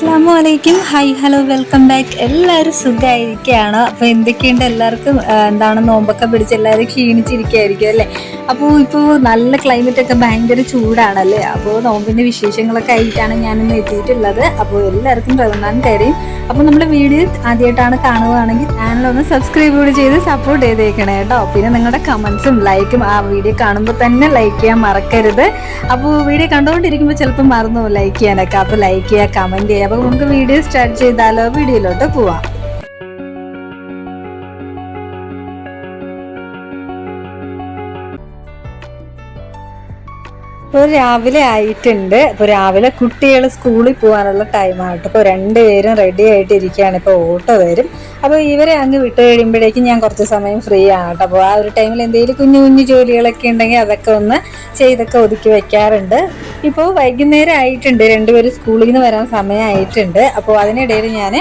അസ്സാം അലൈക്കും hi hello welcome back എല്ലാവരും സുഖമായിരിക്കുകയാണ് അപ്പോൾ എന്തൊക്കെയുണ്ട് എല്ലാവർക്കും എന്താണ് നോമ്പൊക്കെ പിടിച്ച് എല്ലാവരും ക്ഷീണിച്ചിരിക്കുകയായിരിക്കും അല്ലേ? അപ്പോൾ ഇപ്പോൾ നല്ല ക്ലൈമറ്റ് ഒക്കെ ഭയങ്കര ചൂടാണല്ലേ? അപ്പോൾ നോമ്പിന്റെ വിശേഷങ്ങളൊക്കെ ആയിട്ടാണ് ഞാനിന്ന് എത്തിയിട്ടുള്ളത്. അപ്പോൾ എല്ലാവർക്കും റമദാൻ കയറിയും അപ്പോൾ നമ്മുടെ വീഡിയോ ആദ്യമായിട്ടാണ് കാണുകയാണെങ്കിൽ ചാനലൊന്ന് സബ്സ്ക്രൈബ് കൂടി ചെയ്ത് സപ്പോർട്ട് ചെയ്തേക്കണേ കേട്ടോ. പിന്നെ നിങ്ങളുടെ കമൻസും ലൈക്കും ആ വീഡിയോ കാണുമ്പോൾ തന്നെ ലൈക്ക് ചെയ്യാൻ മറക്കരുത്. അപ്പോൾ വീഡിയോ കണ്ടുകൊണ്ടിരിക്കുമ്പോൾ ചിലപ്പോൾ മറന്നു ലൈക്ക് ചെയ്യാനൊക്കെ. അപ്പോൾ ലൈക്ക് ചെയ്യുക കമന്റ് ചെയ്യുക. അപ്പോൾ നമുക്ക് വീഡിയോ സ്റ്റാർട്ട് ചെയ്താലോ? വീഡിയോയിലോട്ട് പോവാം. ഇപ്പോൾ രാവിലെ ആയിട്ടുണ്ട്. ഇപ്പോൾ രാവിലെ കുട്ടികൾ സ്കൂളിൽ പോകാനുള്ള ടൈമാകട്ടെ ഇപ്പോൾ രണ്ടുപേരും റെഡി ആയിട്ട് ഇരിക്കുകയാണ് ഇപ്പോൾ ഓട്ടോ വരും. അപ്പോൾ ഇവരെ അങ്ങ് വിട്ട് കഴിയുമ്പോഴേക്കും ഞാൻ കുറച്ച് സമയം ഫ്രീ ആണ് കേട്ടോ അപ്പോൾ ആ ഒരു ടൈമിൽ എന്തെങ്കിലും കുഞ്ഞു കുഞ്ഞു ജോലികളൊക്കെ ഉണ്ടെങ്കിൽ അതൊക്കെ ഒന്ന് ചെയ്തൊക്കെ ഒതുക്കി വെക്കാറുണ്ട്. ഇപ്പോൾ വൈകുന്നേരം ആയിട്ടുണ്ട്. രണ്ടുപേരും സ്കൂളിൽ നിന്ന് വരാൻ സമയമായിട്ടുണ്ട്. അപ്പോൾ അതിനിടയിൽ ഞാൻ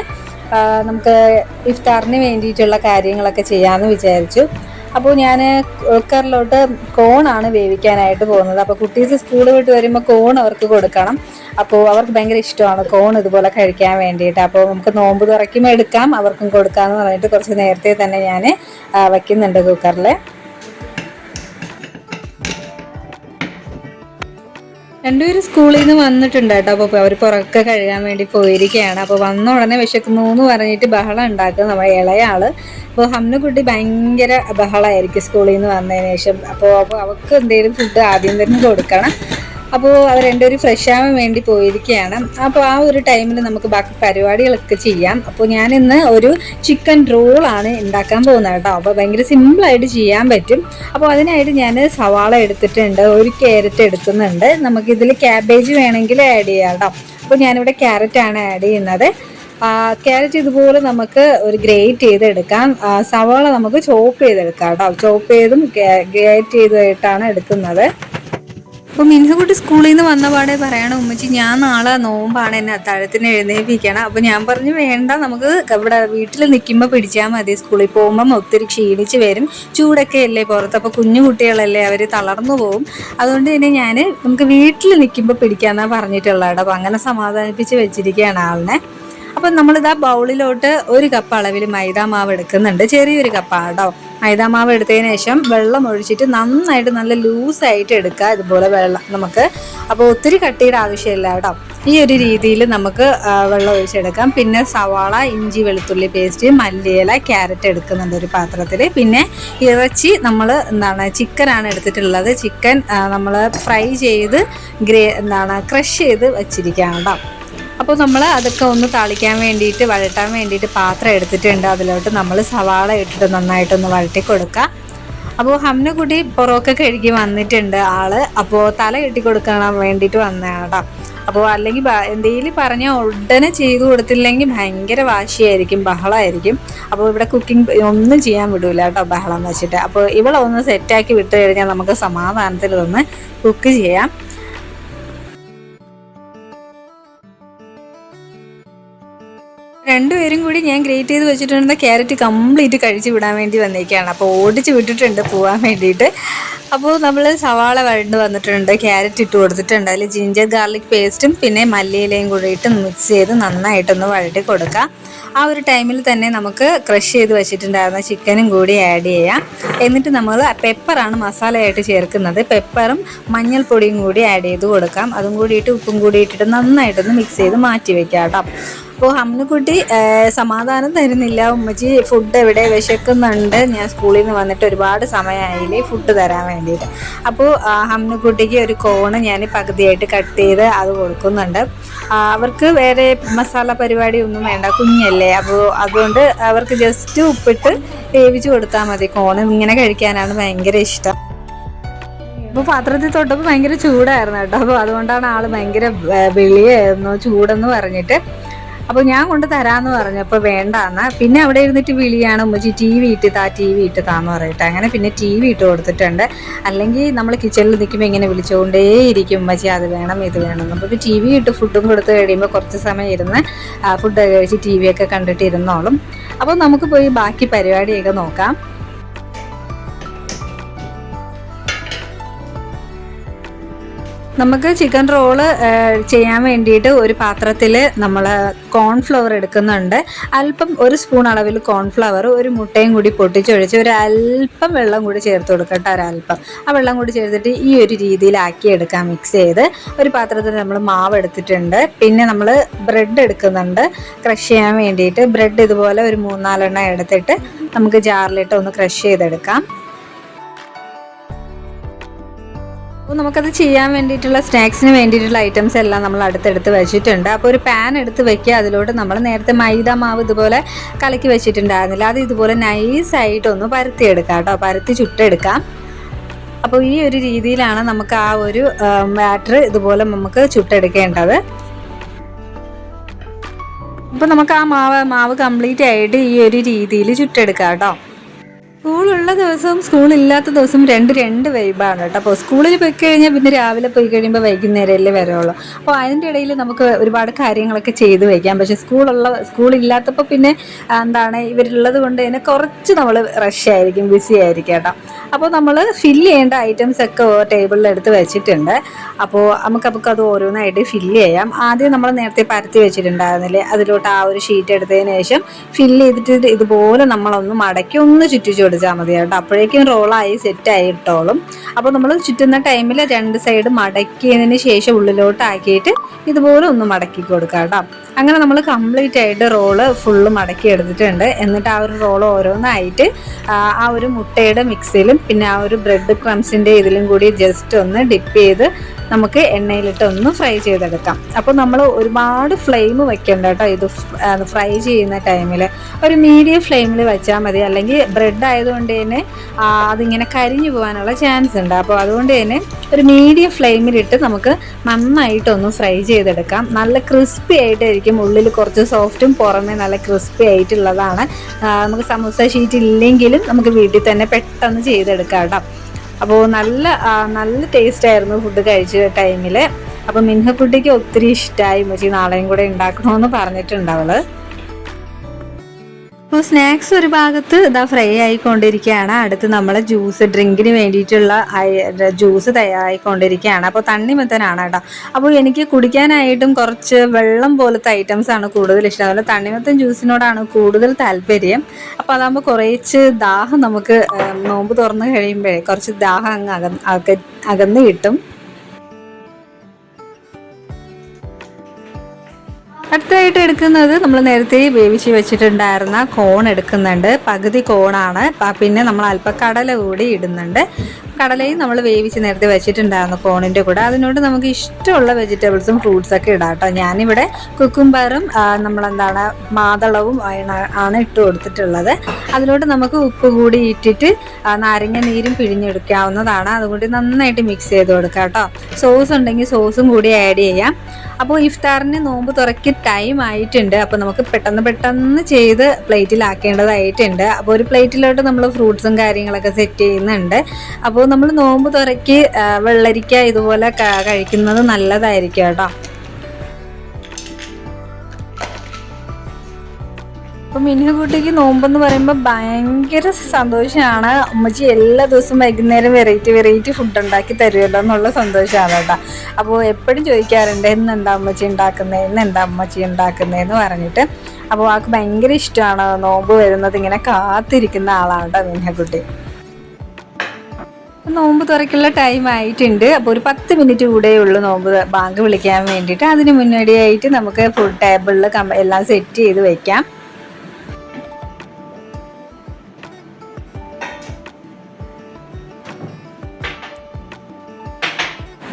നമുക്ക് ഇഫ്താറിന് വേണ്ടിയിട്ടുള്ള കാര്യങ്ങളൊക്കെ ചെയ്യാമെന്ന് വിചാരിച്ചു. അപ്പോൾ ഞാൻ കുക്കറിലോട്ട് കോണാണ് വേവിക്കാനായിട്ട് പോകുന്നത്. അപ്പോൾ കുട്ടീസ് സ്കൂൾ വിട്ട് വരുമ്പോൾ കോൺ അവർക്ക് കൊടുക്കണം. അപ്പോൾ അവർക്ക് ഭയങ്കര ഇഷ്ടമാണ് കോൺ ഇതുപോലെ കഴിക്കാൻ വേണ്ടിയിട്ട്. അപ്പോൾ നമുക്ക് നോമ്പ് തുറക്കുമ്പോൾ എടുക്കാം അവർക്കും കൊടുക്കാമെന്ന് പറഞ്ഞിട്ട് കുറച്ച് നേരത്തെ തന്നെ ഞാൻ വയ്ക്കുന്നുണ്ട് കുക്കറിൽ രണ്ടുപേരും സ്കൂളിൽ നിന്ന് വന്നിട്ടുണ്ട് കേട്ടോ. അപ്പോൾ അവർ പുറക്കെ കഴുകാൻ വേണ്ടി പോയിരിക്കുകയാണ്. അപ്പോൾ വന്ന ഉടനെ വിശക്കുന്നു എന്ന് പറഞ്ഞിട്ട് ബഹളം ഉണ്ടാക്കും നമ്മുടെ ഇളയാൾ. അപ്പോൾ ഹമ്നുകുട്ടി ഭയങ്കര ബഹളമായിരിക്കും സ്കൂളിൽ നിന്ന് വന്നതിന് ശേഷം. അപ്പോൾ അപ്പോൾ അവൾക്ക് എന്തെങ്കിലും ഫുഡ് ആദ്യം തന്നെ കൊടുക്കണം. അപ്പോൾ അവർ എന്റെ ഒരു ഫ്രഷ് ആവാൻ വേണ്ടി പോയിരിക്കുകയാണ്. അപ്പോൾ ആ ഒരു ടൈമിൽ നമുക്ക് ബാക്കി പരിപാടികളൊക്കെ ചെയ്യാം. അപ്പോൾ ഞാൻ ഇന്ന് ഒരു ചിക്കൻ റോളാണ് ഉണ്ടാക്കാൻ പോകുന്നത് കേട്ടോ. അപ്പോൾ ഭയങ്കര സിമ്പിളായിട്ട് ചെയ്യാൻ പറ്റും. അപ്പോൾ അതിനായിട്ട് ഞാൻ സവാള എടുത്തിട്ടുണ്ട് ഒരു ക്യാരറ്റ് എടുക്കുന്നുണ്ട്. നമുക്കിതിൽ ക്യാബേജ് വേണമെങ്കിൽ ആഡ് ചെയ്യാം കേട്ടോ. അപ്പോൾ ഞാനിവിടെ ക്യാരറ്റാണ് ആഡ് ചെയ്യുന്നത്. ക്യാരറ്റ് ഇതുപോലെ നമുക്ക് ഒരു ഗ്രേറ്റ് ചെയ്തെടുക്കാം. സവാള നമുക്ക് ചോപ്പ് ചെയ്തെടുക്കാം കേട്ടോ. ചോപ്പ് ചെയ്തും ഗ്രേറ്റ് ചെയ്തായിട്ടാണ് എടുക്കുന്നത്. അപ്പോൾ മിൻഹുകുട്ടി സ്കൂളിൽ നിന്ന് വന്ന പാടെ പറയണം ഉമ്മച്ചി ഞാൻ നാളെ നോമ്പാണ് എന്നെ അത്താഴത്തിന് എഴുന്നേൽപ്പിക്കണം. അപ്പോൾ ഞാൻ പറഞ്ഞു വേണ്ട നമുക്ക് ഇവിടെ വീട്ടിൽ നിൽക്കുമ്പോൾ പിടിച്ചാൽ മതി. സ്കൂളിൽ പോകുമ്പം ഒത്തിരി ക്ഷീണിച്ച് വരും. ചൂടൊക്കെ അല്ലേ പുറത്ത്. അപ്പോൾ കുഞ്ഞു കുട്ടികളല്ലേ അവർ തളർന്നു പോകും അതുകൊണ്ട് തന്നെ ഞാൻ നമുക്ക് വീട്ടിൽ നിൽക്കുമ്പോൾ പിടിക്കാമെന്നാണ് പറഞ്ഞിട്ടുള്ളത്. അപ്പോൾ അങ്ങനെ സമാധാനിപ്പിച്ച് വെച്ചിരിക്കുകയാണ് ആളിനെ. അപ്പം നമ്മളിതാ ബൗളിലോട്ട് ഒരു കപ്പ് അളവിൽ മൈദാ മാവ് എടുക്കുന്നുണ്ട്. ചെറിയൊരു കപ്പാണ് കേട്ടോ മൈദാ മാവ് എടുത്തതിന് ശേഷം വെള്ളം ഒഴിച്ചിട്ട് നന്നായിട്ട് നല്ല ലൂസായിട്ട് എടുക്കുക ഇതുപോലെ വെള്ളം നമുക്ക്. അപ്പോൾ ഒത്തിരി കട്ടിയുടെ ആവശ്യമില്ല കേട്ടോ. ഈ ഒരു രീതിയിൽ നമുക്ക് വെള്ളം ഒഴിച്ചെടുക്കാം. പിന്നെ സവാള ഇഞ്ചി വെളുത്തുള്ളി പേസ്റ്റ് മല്ലിയില ക്യാരറ്റ് എടുക്കുന്നുണ്ട് ഒരു പാത്രത്തിൽ. പിന്നെ ഇറച്ചി നമ്മൾ എന്താണ് ചിക്കനാണ് എടുത്തിട്ടുള്ളത്. ചിക്കൻ നമ്മൾ ഫ്രൈ ചെയ്ത് ഗ്രേ എന്താണ് ക്രഷ് ചെയ്ത് വെച്ചിരിക്കുകയാണ് കേട്ടോ. അപ്പോൾ നമ്മൾ അതൊക്കെ ഒന്ന് തളിക്കാൻ വേണ്ടിയിട്ട് വഴട്ടാൻ വേണ്ടിയിട്ട് പാത്രം എടുത്തിട്ടുണ്ട്. അതിലോട്ട് നമ്മൾ സവാള ഇട്ടിട്ട് നന്നായിട്ടൊന്ന് വഴട്ടി കൊടുക്കുക അപ്പോൾ ഹംനക്കുട്ടി പൊറോക്ക കഴുകി വന്നിട്ടുണ്ട് ആൾ. അപ്പോൾ തല കെട്ടി കൊടുക്കാൻ വേണ്ടിയിട്ട് വന്നതാണ് കേട്ടോ അപ്പോൾ അല്ലെങ്കിൽ എന്തെങ്കിലും പറഞ്ഞാൽ ഉടനെ ചെയ്തു കൊടുത്തില്ലെങ്കിൽ ഭയങ്കര വാശിയായിരിക്കും ബഹളമായിരിക്കും അപ്പോൾ ഇവിടെ കുക്കിംഗ് ഒന്നും ചെയ്യാൻ വിടൂല കേട്ടോ ബഹളം വെച്ചിട്ട്. അപ്പോൾ ഇവളൊന്ന് സെറ്റാക്കി വിട്ട് കഴിഞ്ഞാൽ നമുക്ക് സമാധാനത്തിൽ ഒന്ന് കുക്ക് ചെയ്യാം. രണ്ടുപേരും കൂടി ഞാൻ ഗ്രേറ്റ് ചെയ്ത് വെച്ചിട്ടുണ്ടെന്ന ക്യാരറ്റ് കംപ്ലീറ്റ് കഴിച്ചു വിടാൻ വേണ്ടി വന്നേക്കാണ്. അപ്പോൾ ഓടിച്ച് വിട്ടിട്ടുണ്ട് പോകാൻ വേണ്ടിയിട്ട്. അപ്പോൾ നമ്മൾ സവാള വഴണ്ട് വന്നിട്ടുണ്ട് ക്യാരറ്റ് ഇട്ട് കൊടുത്തിട്ടുണ്ട്. അതിൽ ജിഞ്ചർ ഗാർലിക് പേസ്റ്റും പിന്നെ മല്ലിയിലയും കൂടി ഇട്ട് മിക്സ് ചെയ്ത് നന്നായിട്ടൊന്ന് വഴട്ടി കൊടുക്കാം. ആ ഒരു ടൈമിൽ തന്നെ നമുക്ക് ക്രഷ് ചെയ്ത് വെച്ചിട്ടുണ്ടായിരുന്ന ചിക്കനും കൂടി ആഡ് ചെയ്യാം. എന്നിട്ട് നമ്മൾ പെപ്പറാണ് മസാലയായിട്ട് ചേർക്കുന്നത്. പെപ്പറും മഞ്ഞൾപ്പൊടിയും കൂടി ആഡ് ചെയ്ത് കൊടുക്കാം. അതും കൂടി ഇട്ട് ഉപ്പും കൂടി ഇട്ടിട്ട് നന്നായിട്ടൊന്ന് മിക്സ് ചെയ്ത് മാറ്റി വെക്കാം കേട്ടോ. അപ്പോൾ ഹമ്നുക്കുട്ടി ഏഹ്, സമാധാനം തരുന്നില്ല. ഉമ്മച്ചി ഫുഡ് എവിടെ? വിശക്കുന്നുണ്ട്. ഞാൻ സ്കൂളിൽ നിന്ന് വന്നിട്ട് ഒരുപാട് സമയമായില്ലേ ഫുഡ് തരാൻ വേണ്ടിയിട്ട്. അപ്പോൾ ആ, ഹമ്നുക്കുട്ടിക്ക് ഒരു കോണ് ഞാൻ പകുതിയായിട്ട് കട്ട് ചെയ്ത് അത് കൊടുക്കുന്നുണ്ട്. അവർക്ക് വേറെ മസാല പരിപാടി ഒന്നും വേണ്ട കുഞ്ഞല്ലേ. അപ്പോൾ അതുകൊണ്ട് അവർക്ക് ജസ്റ്റ് ഉപ്പിട്ട് വേവിച്ച് കൊടുത്താൽ മതി കോണ്. ഇങ്ങനെ കഴിക്കാനാണ് ഭയങ്കര ഇഷ്ടം. അപ്പോൾ പാത്രത്തിൽ തൊട്ടപ്പോൾ ഭയങ്കര ചൂടായിരുന്നു കേട്ടോ. അപ്പോൾ അതുകൊണ്ടാണ് ആൾ ഭയങ്കര വിളിയായിരുന്നു ചൂടെന്ന് പറഞ്ഞിട്ട്. അപ്പോൾ ഞാൻ കൊണ്ട് തരാമെന്ന് പറഞ്ഞപ്പോൾ വേണ്ടാന്ന്. പിന്നെ അവിടെ ഇരുന്നിട്ട് വിളിയാണ് ഉമ്മച്ചി ടി വി ഇട്ട് താ ടി വി ഇട്ട് താന്ന് പറയട്ടെ അങ്ങനെ പിന്നെ ടി വി ഇട്ട് കൊടുത്തിട്ടുണ്ട് അല്ലെങ്കിൽ നമ്മൾ കിച്ചണിൽ നിൽക്കുമ്പോൾ ഇങ്ങനെ വിളിച്ചുകൊണ്ടേയിരിക്കും ഉമ്മച്ചി അത് വേണം ഇത് വേണം. അപ്പോൾ ടി വി ഇട്ട് ഫുഡും കൊടുത്ത് കഴിയുമ്പോൾ കുറച്ച് സമയം ഇരുന്ന് ഫുഡ് കഴിച്ച് ടി വി ഒക്കെ കണ്ടിട്ട് ഇരുന്നോളും. അപ്പോൾ നമുക്ക് പോയി ബാക്കി പരിപാടിയൊക്കെ നോക്കാം. നമുക്ക് ചിക്കൻ റോൾ ചെയ്യാൻ വേണ്ടിയിട്ട് ഒരു പാത്രത്തിൽ നമ്മൾ കോൺഫ്ലവർ എടുക്കുന്നുണ്ട്. അല്പം ഒരു സ്പൂൺ അളവിൽ കോൺഫ്ലവർ ഒരു മുട്ടയും കൂടി പൊട്ടിച്ചൊഴിച്ച് ഒരു അല്പം വെള്ളം കൂടി ചേർത്ത് കൊടുക്കട്ടെ ഒരല്പം. ആ വെള്ളം കൂടി ചേർത്തിട്ട് ഈ ഒരു രീതിയിലാക്കി എടുക്കാം മിക്സ് ചെയ്ത്. ഒരു പാത്രത്തിൽ നമ്മൾ മാവ് എടുത്തിട്ടുണ്ട്. പിന്നെ നമ്മൾ ബ്രെഡ് എടുക്കുന്നുണ്ട്. ക്രഷ് ചെയ്യാൻ വേണ്ടിയിട്ട്. ബ്രെഡ് ഇതുപോലെ ഒരു മൂന്നാലെണ്ണം എടുത്തിട്ട് നമുക്ക് ജാറിലിട്ട് ഒന്ന് ക്രഷ് ചെയ്തെടുക്കാം. അപ്പോൾ നമുക്കത് ചെയ്യാൻ വേണ്ടിയിട്ടുള്ള സ്നാക്സിന് വേണ്ടിയിട്ടുള്ള ഐറ്റംസ് എല്ലാം നമ്മൾ അടുത്തെടുത്ത് വെച്ചിട്ടുണ്ട്. അപ്പോൾ ഒരു പാൻ എടുത്ത് വെക്കുക. അതിലോട്ട് നമ്മൾ നേരത്തെ മൈദ മാവ് ഇതുപോലെ കലക്കി വെച്ചിട്ടുണ്ടായിരുന്നില്ല. അത് ഇതുപോലെ നൈസായിട്ടൊന്ന് പരത്തിയെടുക്കാം കേട്ടോ. പരത്തി ചുട്ടെടുക്കാം. അപ്പോൾ ഈ ഒരു രീതിയിലാണ് നമുക്ക് ആ ഒരു ബാറ്റർ ഇതുപോലെ നമുക്ക് ചുട്ടെടുക്കേണ്ടത്. അപ്പോൾ നമുക്ക് ആ മാവ് മാവ് കംപ്ലീറ്റ് ആയിട്ട് ഈ ഒരു രീതിയിൽ ചുട്ടെടുക്കാം കേട്ടോ. സ്കൂളുള്ള ദിവസവും സ്കൂളില്ലാത്ത ദിവസവും രണ്ട് രണ്ട് വൈബാണ് കേട്ടോ. അപ്പോൾ സ്കൂളിൽ പോയി കഴിഞ്ഞാൽ പിന്നെ രാവിലെ പോയി കഴിയുമ്പോൾ വൈകുന്നേരമല്ലേ വരുള്ളൂ അപ്പോൾ അതിന്റെ ഇടയിൽ നമുക്ക് ഒരുപാട് കാര്യങ്ങളൊക്കെ ചെയ്തു വയ്ക്കാം. പക്ഷേ സ്കൂളുള്ള സ്കൂളില്ലാത്തപ്പോൾ പിന്നെ എന്താണ് ഇവരുള്ളത് കൊണ്ട് തന്നെ കുറച്ച് നമ്മൾ റഷ് ആയിരിക്കും ബിസി ആയിരിക്കും കേട്ടോ. അപ്പോൾ നമ്മൾ ഫില്ല് ചെയ്യേണ്ട ഐറ്റംസ് ഒക്കെ ടേബിളിൽ എടുത്ത് വെച്ചിട്ടുണ്ട്. അപ്പോൾ നമുക്ക് നമുക്ക് അത് ഓരോന്നായിട്ട് ഫില്ല് ചെയ്യാം. ആദ്യം നമ്മൾ നേരത്തെ പരത്തി വെച്ചിട്ടുണ്ടായിരുന്നില്ലേ? അതിലോട്ട് ആ ഒരു ഷീറ്റ് എടുത്തതിന് ശേഷം ഫില്ല് ചെയ്തിട്ട് ഇതുപോലെ നമ്മളൊന്ന് മടക്കി ഒന്ന് ചുറ്റിച്ചു കൊടുത്താൽ മതി. കേട്ടോ അപ്പോഴേക്കും റോളായി സെറ്റായി ഇട്ടോളും. അപ്പോൾ നമ്മൾ ചുറ്റുന്ന ടൈമിൽ രണ്ട് സൈഡ് മടക്കിയതിന് ശേഷം ഉള്ളിലോട്ട് ആക്കിയിട്ട് ഇതുപോലെ ഒന്ന് മടക്കി കൊടുക്കാം കേട്ടോ. അങ്ങനെ നമ്മൾ കംപ്ലീറ്റ് ആയിട്ട് റോൾ ഫുള്ള് മടക്കി എടുത്തിട്ടുണ്ട്. എന്നിട്ട് ആ ഒരു റോൾ ഓരോന്നായിട്ട് ആ ഒരു മുട്ടയുടെ മിക്സിയിലും പിന്നെ ആ ഒരു ബ്രെഡ് ക്രംസിന്റെ ഇതിലും കൂടി ജസ്റ്റ് ഒന്ന് ഡിപ്പ് ചെയ്ത് നമുക്ക് എണ്ണയിലിട്ട് ഒന്ന് ഫ്രൈ ചെയ്തെടുക്കാം. അപ്പോൾ നമ്മൾ ഒരുപാട് ഫ്ലെയിം വെക്കേണ്ട കേട്ടോ ഇത് ഫ്രൈ ചെയ്യുന്ന ടൈമിൽ ഒരു മീഡിയം ഫ്ലെയിമിൽ വെച്ചാൽ മതി. അല്ലെങ്കിൽ ബ്രെഡ് ആയതുകൊണ്ട് തന്നെ അതിങ്ങനെ കരിഞ്ഞു പോകാനുള്ള ചാൻസ് ഉണ്ട്. അപ്പോൾ അതുകൊണ്ട് തന്നെ ഒരു മീഡിയം ഫ്ലെയിമിലിട്ട് നമുക്ക് നന്നായിട്ടൊന്ന് ഫ്രൈ ചെയ്തെടുക്കാം. നല്ല ക്രിസ്പി ആയിട്ടായിരിക്കും ഉള്ളിൽ കുറച്ച് സോഫ്റ്റും പുറമെ നല്ല ക്രിസ്പി ആയിട്ടുള്ളതാണ്. നമുക്ക് സമൂസ ഷീറ്റ് ഇല്ലെങ്കിലും നമുക്ക് വീട്ടിൽ തന്നെ പെട്ടെന്ന് ചെയ്തെടുക്കാം കേട്ടോ. അപ്പോൾ നല്ല നല്ല ടേസ്റ്റ് ആയിരുന്നു ഫുഡ് കഴിച്ച ടൈമിൽ അപ്പോൾ മിൻഹക്കുട്ടിക്ക് ഒത്തിരി ഇഷ്ടമായി മച്ചി നാളെയും കൂടെ ഉണ്ടാക്കണമെന്ന് പറഞ്ഞിട്ടുണ്ട് അപ്പോൾ സ്നാക്സ് ഒരു ഭാഗത്ത് ഇതാ ഫ്രൈ ആയിക്കൊണ്ടിരിക്കുകയാണ്. അടുത്ത് നമ്മൾ ജ്യൂസ് ഡ്രിങ്കിന് വേണ്ടിയിട്ടുള്ള ജ്യൂസ് തയ്യാറായിക്കൊണ്ടിരിക്കുകയാണ്. അപ്പോൾ തണ്ണിമത്തനാണ് കേട്ടോ. അപ്പോൾ എനിക്ക് കുടിക്കാനായിട്ടും കുറച്ച് വെള്ളം പോലത്തെ ഐറ്റംസ് ആണ് കൂടുതൽ ഇഷ്ടം. അതുപോലെ തണ്ണിമത്തൻ ജ്യൂസിനോടാണ് കൂടുതൽ താല്പര്യം. അപ്പോൾ അതാകുമ്പോൾ കുറച്ച് ദാഹം നമുക്ക് നോമ്പ് തുറന്നു കഴിയുമ്പോഴേ കുറച്ച് ദാഹം അങ്ങ് അകന്ന് അകന്ന് കിട്ടും. അടുത്തായിട്ട് എടുക്കുന്നത് നമ്മൾ നേരത്തെ വേവിച്ച് വെച്ചിട്ടുണ്ടായിരുന്ന കോൺ എടുക്കുന്നുണ്ട്. പകുതി കോണാണ് പിന്നെ നമ്മൾ അല്പം കടല കൂടി ഇടുന്നുണ്ട്. കടലയും നമ്മൾ വേവിച്ച് നേരത്തെ വെച്ചിട്ടുണ്ടായിരുന്നു കോണിന്റെ കൂടെ. അതിനോട് നമുക്ക് ഇഷ്ടമുള്ള വെജിറ്റബിൾസും ഫ്രൂട്ട്സൊക്കെ ഇടാം കേട്ടോ. ഞാനിവിടെ കുക്കുംബറും നമ്മളെന്താണ് മാതളവും ആണ് ഇട്ട് കൊടുത്തിട്ടുള്ളത്. അതിലോട്ട് നമുക്ക് ഉപ്പ് കൂടി ഇട്ടിട്ട് നാരങ്ങ നീരും പിഴിഞ്ഞെടുക്കാവുന്നതാണ്. അതുകൊണ്ട് നന്നായിട്ട് മിക്സ് ചെയ്ത് കൊടുക്കാം കേട്ടോ. സോസ് ഉണ്ടെങ്കിൽ സോസും കൂടി ആഡ് ചെയ്യാം. അപ്പോൾ ഇഫ്താറിന് നോമ്പ് തുറക്കി ടൈം ആയിട്ടുണ്ട്. അപ്പോൾ നമുക്ക് പെട്ടെന്ന് പെട്ടെന്ന് ചെയ്ത് പ്ലേറ്റിലാക്കേണ്ടതായിട്ടുണ്ട് അപ്പോൾ ഒരു പ്ലേറ്റിലോട്ട് നമ്മൾ ഫ്രൂട്ട്സും കാര്യങ്ങളൊക്കെ സെറ്റ് ചെയ്യുന്നുണ്ട്. അപ്പോൾ നമ്മൾ നോമ്പ് തുറക്കി വെള്ളരിക്ക ഇതുപോലെ കഴിക്കുന്നത് നല്ലതായിരിക്കും കേട്ടോ. അപ്പം മിനുകുട്ടിക്ക് നോമ്പെന്ന് പറയുമ്പോൾ ഭയങ്കര സന്തോഷമാണ്. അമ്മച്ചി എല്ലാ ദിവസവും വൈകുന്നേരം വെറൈറ്റി വെറൈറ്റി ഫുഡ് ഉണ്ടാക്കി തരുമല്ലോ എന്നുള്ള സന്തോഷമാണ് കേട്ടോ. അപ്പോൾ എപ്പോഴും ചോദിക്കാറുണ്ട് എന്നെന്താ അമ്മച്ചി ഉണ്ടാക്കുന്നത് എന്നെന്താ അമ്മച്ചി ഉണ്ടാക്കുന്നതെന്ന് പറഞ്ഞിട്ട്. അപ്പോൾ ആൾക്ക് ഭയങ്കര ഇഷ്ടമാണ് നോമ്പ് വരുന്നത് ഇങ്ങനെ കാത്തിരിക്കുന്ന ആളാണ് കേട്ടോ മിന്നക്കുട്ടി നോമ്പ് തുറക്കുള്ള ടൈം ആയിട്ടുണ്ട്. അപ്പോൾ ഒരു പത്ത് മിനിറ്റ് കൂടെ ഉള്ളു നോമ്പ് ബാങ്ക് വിളിക്കാൻ വേണ്ടിയിട്ട്. അതിന് മുന്നോടിയായിട്ട് നമുക്ക് ഫുഡ് ടേബിളിൽ എല്ലാം സെറ്റ് ചെയ്ത് വെക്കാം.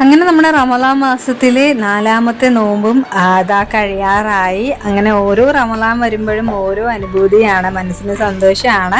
അങ്ങനെ നമ്മുടെ റമലാൻ മാസത്തിലെ നാലാമത്തെ നോമ്പും അതാ കഴിയാറായി. അങ്ങനെ ഓരോ റമലാൻ വരുമ്പോഴും ഓരോ അനുഭൂതിയാണ് മനസ്സിന് സന്തോഷമാണ്.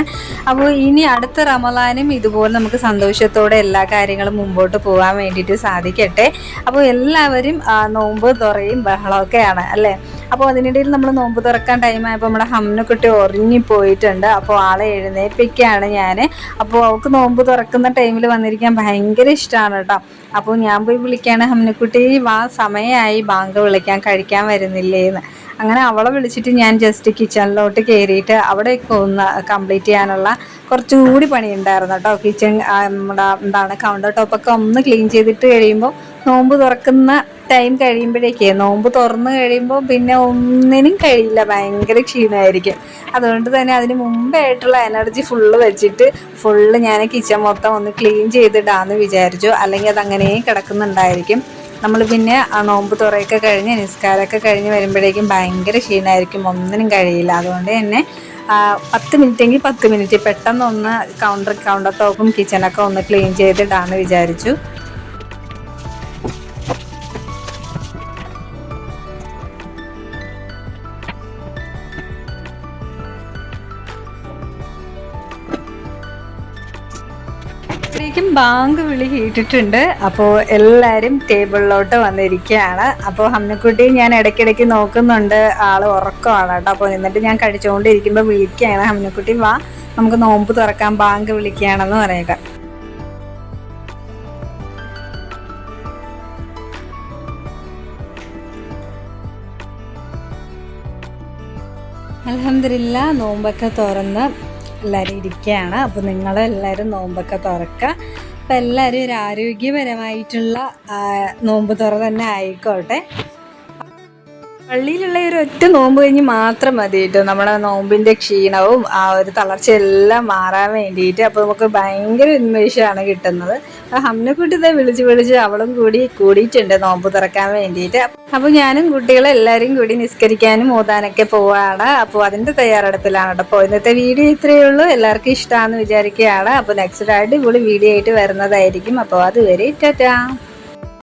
അപ്പോൾ ഇനി അടുത്ത റമലാനും ഇതുപോലെ നമുക്ക് സന്തോഷത്തോടെ എല്ലാ കാര്യങ്ങളും മുമ്പോട്ട് പോകാൻ വേണ്ടിയിട്ട് സാധിക്കട്ടെ. അപ്പോൾ എല്ലാവരും നോമ്പ് തുറയും ബഹളമൊക്കെയാണ് അല്ലേ? അപ്പോൾ അതിനിടയിൽ നമ്മൾ നോമ്പ് തുറക്കാൻ ടൈമായപ്പോൾ നമ്മുടെ ഹമ്മനക്കുട്ടി ഉറങ്ങി പോയിട്ടുണ്ട് അപ്പോൾ ആളെ എഴുന്നേൽപ്പിക്കുകയാണ് ഞാൻ അപ്പോൾ അവൾക്ക് നോമ്പ് തുറക്കുന്ന ടൈമിൽ വന്നിരിക്കാൻ ഭയങ്കര ഇഷ്ടമാണ് കേട്ടോ അപ്പോൾ ഞാൻ പോയി വിളിക്കുകയാണ് ഹമ്നക്കുട്ടി വാ സമയമായി ബാങ്ക് വിളിക്കാൻ കഴിക്കാൻ വരുന്നില്ലേ എന്ന് അങ്ങനെ അവളെ വിളിച്ചിട്ട് ഞാൻ ജസ്റ്റ് കിച്ചണിലോട്ട് കയറിയിട്ട് അവിടെയൊക്കെ ഒന്ന് കംപ്ലീറ്റ് ചെയ്യാനുള്ള കുറച്ചുകൂടി പണി ഉണ്ടായിരുന്നു കേട്ടോ കിച്ചൺ നമ്മുടെ എന്താണ് കൗണ്ടർ ടോപ്പൊക്കെ ഒന്ന് ക്ലീൻ ചെയ്തിട്ട് കഴിയുമ്പോൾ നോമ്പ് തുറക്കുന്ന ടൈം കഴിയുമ്പോഴേക്കേ നോമ്പ് തുറന്നു കഴിയുമ്പോൾ പിന്നെ ഒന്നിനും കഴിയില്ല ഭയങ്കര ക്ഷീണമായിരിക്കും അതുകൊണ്ട് തന്നെ അതിന് മുമ്പായിട്ടുള്ള എനർജി ഫുള്ള് വെച്ചിട്ട് ഫുള്ള് ഞാൻ കിച്ചൺ മൊത്തം ഒന്ന് ക്ലീൻ ചെയ്തിടാന്ന് വിചാരിച്ചു. അല്ലെങ്കിൽ അത് അങ്ങനെ കിടക്കുന്നുണ്ടായിരിക്കും. നമ്മൾ പിന്നെ നോമ്പ് തുറയൊക്കെ കഴിഞ്ഞ് നിസ്കാരമൊക്കെ കഴിഞ്ഞ് വരുമ്പോഴേക്കും ഭയങ്കര ക്ഷീണമായിരിക്കും ഒന്നിനും കഴിയില്ല. അതുകൊണ്ട് തന്നെ പത്ത് മിനിറ്റ് എങ്കിൽ പത്ത് മിനിറ്റ് പെട്ടെന്ന് ഒന്ന് കൗണ്ടർ കൗണ്ടർ ടോപ്പും കിച്ചണൊക്കെ ഒന്ന് ക്ലീൻ ചെയ്തിട്ടാണ് വിചാരിച്ചു. േക്കും ബാങ്ക് വിളി കേട്ടിട്ടുണ്ട്. അപ്പോൾ എല്ലാവരും ടേബിളിലോട്ട് വന്നിരിക്കുകയാണ്. അപ്പോൾ ഹമ്മിക്കുട്ടി ഞാൻ ഇടയ്ക്കിടയ്ക്ക് നോക്കുന്നുണ്ട്. ആൾ ഉറക്കമാണ് കേട്ടോ. അപ്പോൾ എന്നിട്ട് ഞാൻ കഴിച്ചുകൊണ്ടിരിക്കുമ്പോൾ വിളിക്കുകയാണ്. ഹമ്മിക്കുട്ടി വാ നമുക്ക് നോമ്പ് തുറക്കാൻ ബാങ്ക് വിളിക്കുകയാണെന്ന് പറയുക. അലഹമില്ല നോമ്പൊക്കെ തുറന്ന് എല്ലാവരും ഇരിക്കുകയാണ്. അപ്പോൾ നിങ്ങളെല്ലാവരും നോമ്പൊക്കെ തുറക്കുക. അപ്പോൾ എല്ലാവരും ഒരു ആരോഗ്യപരമായിട്ടുള്ള നോമ്പ് തുറ തന്നെ ആയിക്കോട്ടെ. പള്ളിയിലുള്ള ഒരു ഒറ്റ നോമ്പ് കഴിഞ്ഞ് മാത്രം മതി കേട്ടോ നമ്മുടെ നോമ്പിന്റെ ക്ഷീണവും ആ ഒരു തളർച്ചയെല്ലാം മാറാൻ വേണ്ടിയിട്ട് അപ്പോൾ നമുക്ക് ഭയങ്കര ഉന്മേഷമാണ് കിട്ടുന്നത്. ആ ഹംനക്കുട്ടി ഇതേ വിളിച്ച് വിളിച്ച് അവളും കൂടി കൂടിയിട്ടുണ്ട് നോമ്പ് തുറക്കാൻ വേണ്ടിയിട്ട്. അപ്പോൾ ഞാനും കുട്ടികളെ എല്ലാവരും കൂടി നിസ്കരിക്കാനും ഓതാനൊക്കെ പോവാണ്. അപ്പോൾ അതിന്റെ തയ്യാറെടുപ്പിലാണ് കേട്ടോ അപ്പോൾ ഇന്നത്തെ വീഡിയോ ഇത്രയേ ഉള്ളൂ. എല്ലാവർക്കും ഇഷ്ടമാണെന്ന് വിചാരിക്കുകയാണ്. അപ്പോൾ നെക്സ്റ്റ് ആയിട്ട് അടിപൊളി വീഡിയോ ആയിട്ട് വരുന്നതായിരിക്കും. അപ്പോൾ അതുവരെ ടാറ്റാ.